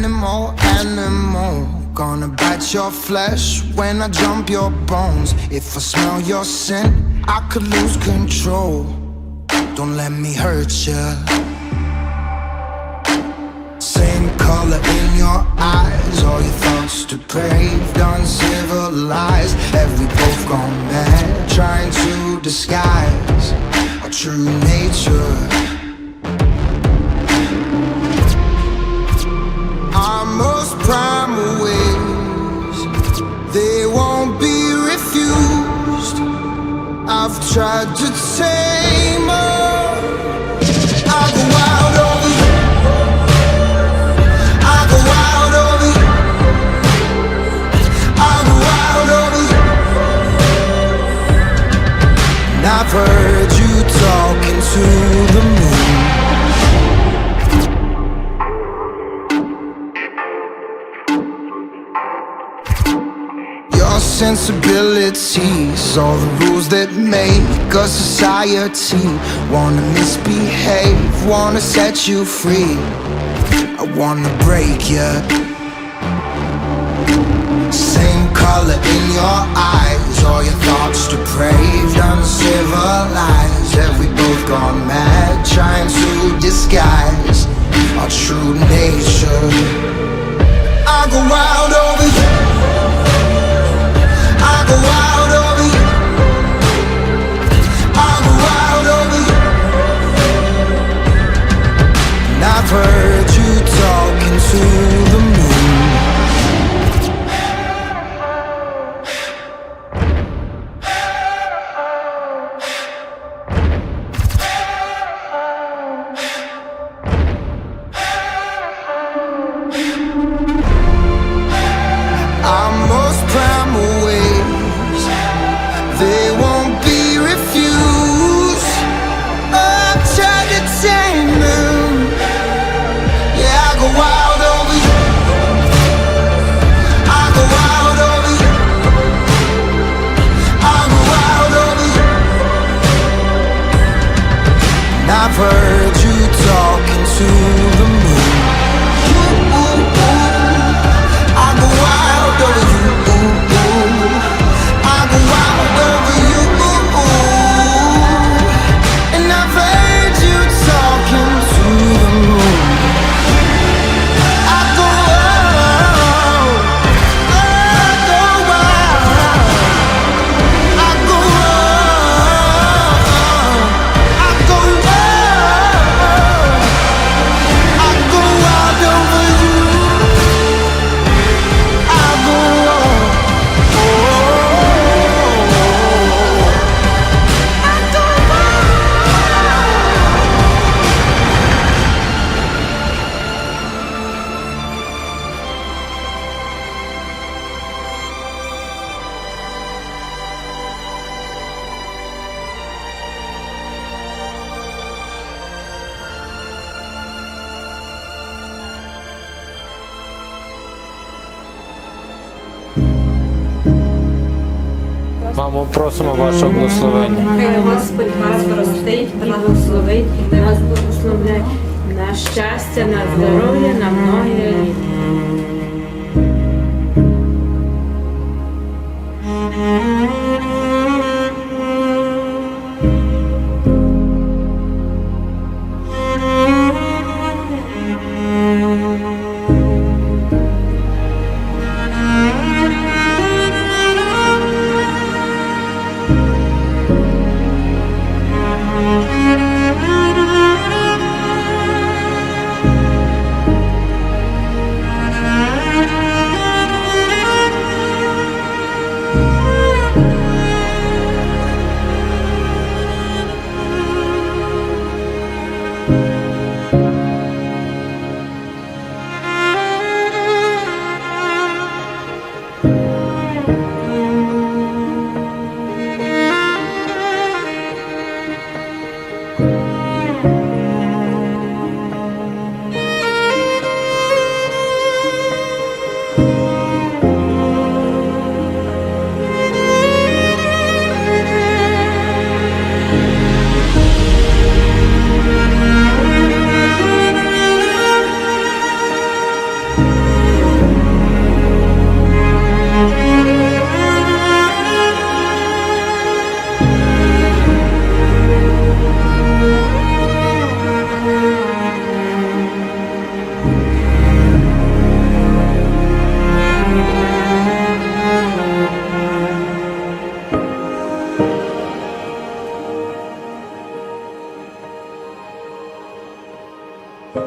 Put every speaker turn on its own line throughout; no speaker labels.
animal, animal. Gonna bite your flesh when I jump your bones. If I smell your scent, I could lose control. Don't let me hurt you. Same color in your eyes, all your thoughts depraved, uncivilized. We both gone mad, trying to disguise our true nature? Tried to tame her. I go wild over you. I go wild over you. I go wild over you. And I've Your sensibilities, all the rules that make a society wanna misbehave, wanna set you free. I wanna break you. Same color in your eyes, all your thoughts depraved, uncivilized. Have we both gone mad, trying to disguise our true nature? I go wild
Мамо, просимо вашого благословення.
Хай Господь вас простить, благословить і вас благословляє на щастя, на здоров'я, на многі. Če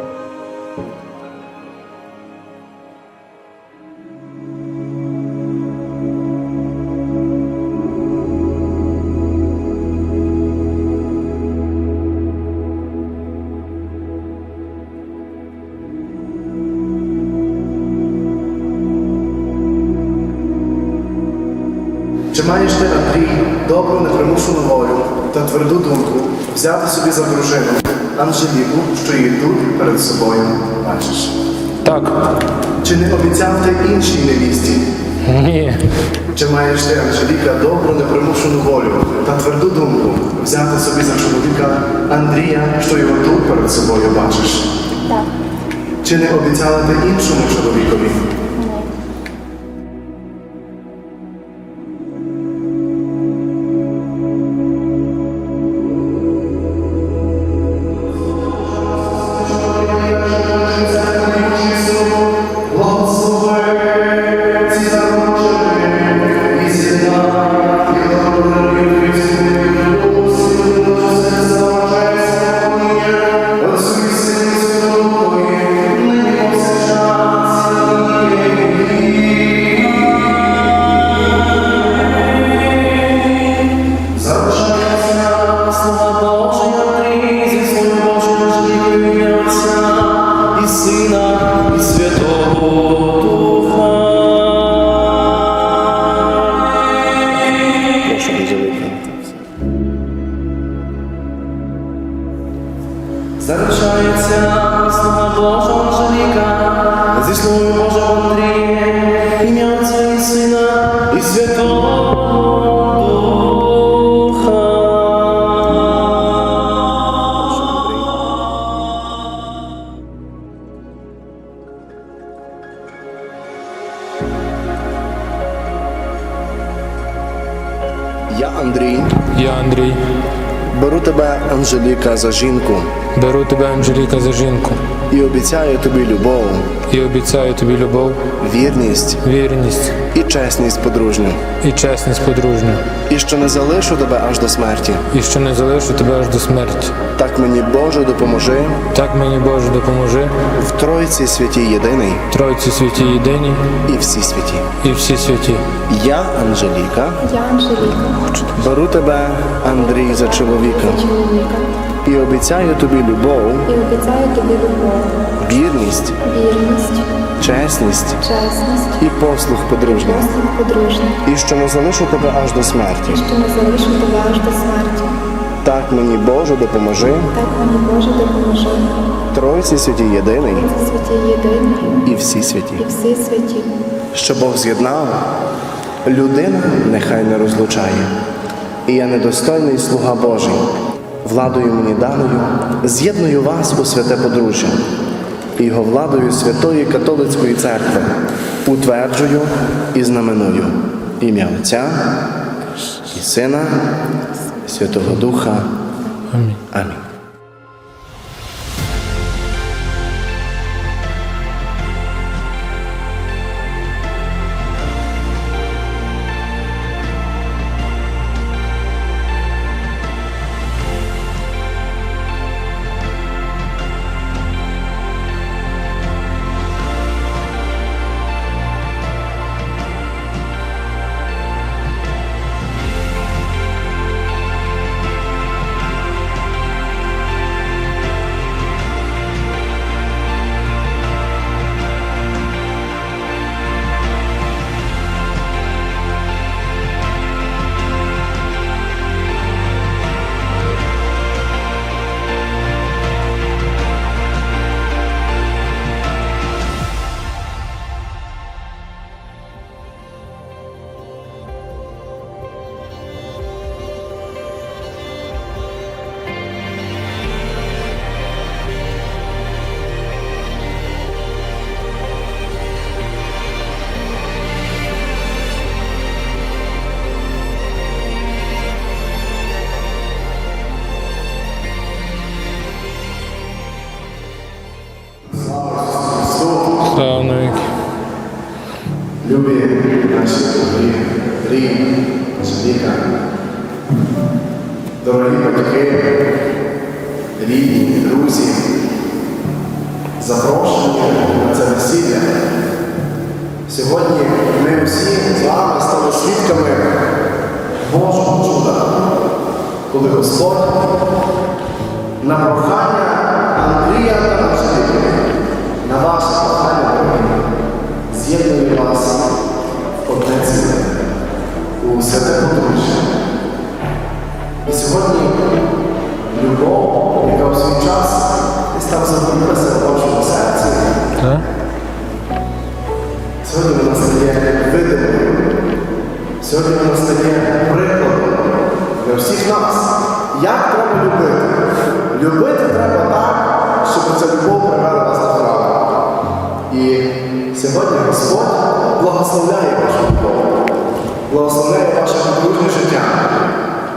manjiš te na tri, dobro ne premusu na volju, ta tvrdu dum. Взяти собі за дружину Анжеліку, що її тут перед собою бачиш?
Так.
Чи не обіцяв ти іншій невісті?
Ні.
Чи маєш ти, Анжеліка, добру непримушену волю та тверду думку взяти собі за чоловіка Андрія, що його тут перед собою бачиш?
Так.
Чи не обіцяла ти іншому чоловікові?
Святого Духа.
Я, Андрій,
Я Андрій.
беру тебе, Анжеліка, за жінку
Беру тебе, Анжеліка, за жінку
і обіцяю тобі любов,
і обіцяю тобі любов,
вірність.
Вірність.
І чесність подружню,
і чесність подружню,
і що не залишу тебе аж до смерті.
і що не залишу тебе аж до смерті.
Так мені Боже допоможи.
Так мені Боже допоможи,
в Тройці святій єдиний.
Тройці святі єдині.
І всі святі.
і всі святі.
Я, Анжеліка,
Я Анжеліка,
беру тебе, Андрій, за чоловіка.
Чоловіка,
і обіцяю тобі любов,
і обіцяю тобі любов,
вірність,
вірність,
чесність.
Чесність,
і послуг подружній,
послуг подружній,
і що не залишу тебе аж до смерті.
що не залишу тебе аж до смерті.
Так мені Боже допоможи.
Так мені Боже допоможи,
Тройці святій єдиний.
Святі єдині
і всі святі.
і всі святі.
Що Бог з'єднав, людина нехай не розлучає. І я недостойний слуга Божий, владою мені даною, з'єдную вас у святе подружжя, і його владою Святої Католицької церкви утверджую і знаменую ім'я Отця і Сина, і Святого Духа.
Амінь.
Амінь. коли Господь на прохання Андрія та на ваше прохання з'єднує вас одне ціле у святе подружжя. І сьогодні любов, яка в свій час і став загубилася в Божому серці. Сьогодні вона стає видимою, сьогодні вона стає прикладом нас. Як треба любити? Любити треба так, щоб ця любов привела нас до храму. І сьогодні Господь благословляє вашу любов, благословляє ваше подружнє життя,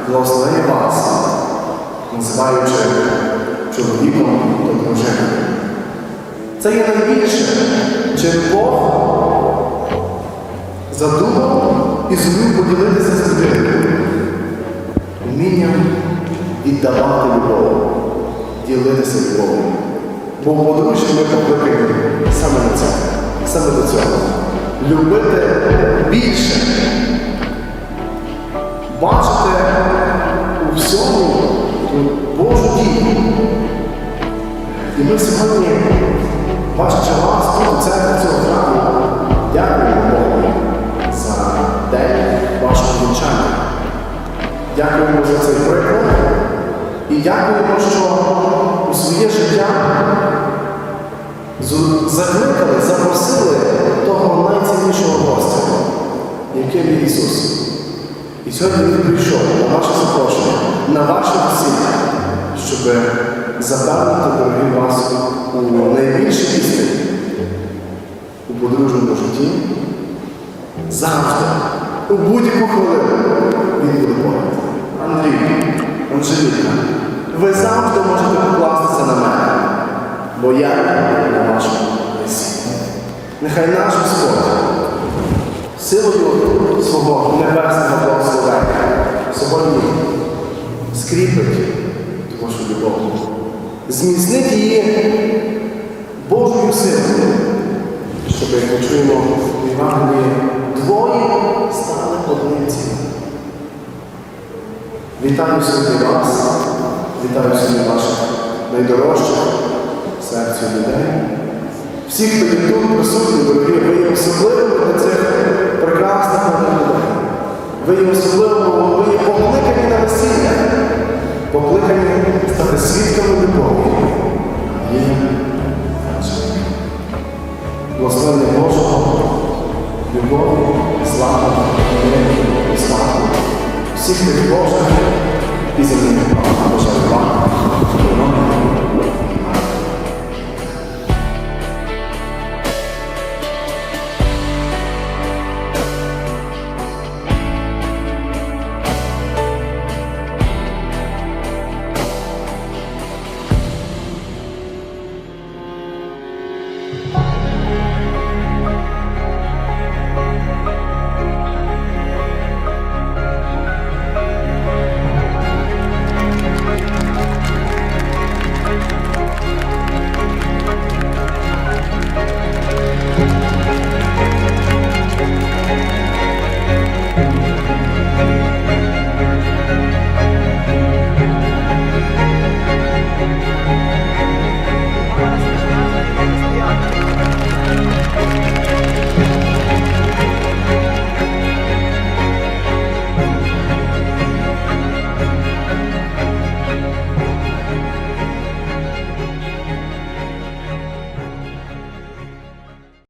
благословляє вас, називаючи чоловіком та дружиною. Це є найбільше, чим Бог задумав і зумів поділитися з людиною. Вмінням віддавати любов, ділитися любов'ю. Бо в подружжі ми покликані саме на це, саме до цього. Любити більше. Бачити у всьому Божу дію. І ми сьогодні, дякуємо, що у своє життя закликали, запросили того найціннішого гостя, яким є Ісус. І сьогодні Він прийшов на ваше запрошення, на ваше весілля, щоб запевнити, дорогі вас, у найбільшій істині, у подружньому житті, завжди, у будь-яку хвилину він буде поряд. Андрій, Анжеліка, ви завжди можете покластися на мене, бо я на вашому весіллі. Нехай наш Господь силою свого небесного благословення сьогодні скріпить вашу любов, зміцнить її Божою силою, щоб як ми чуємо в двоє стали одним цілим. Вітаю сьогодні вас, вітаю сьогодні ваших найдорожчих серцю людей. Всі, хто від тут присутні, дорогі, ви є особливими на цих прекрасних моментах. Ви є особливими, ви є покликані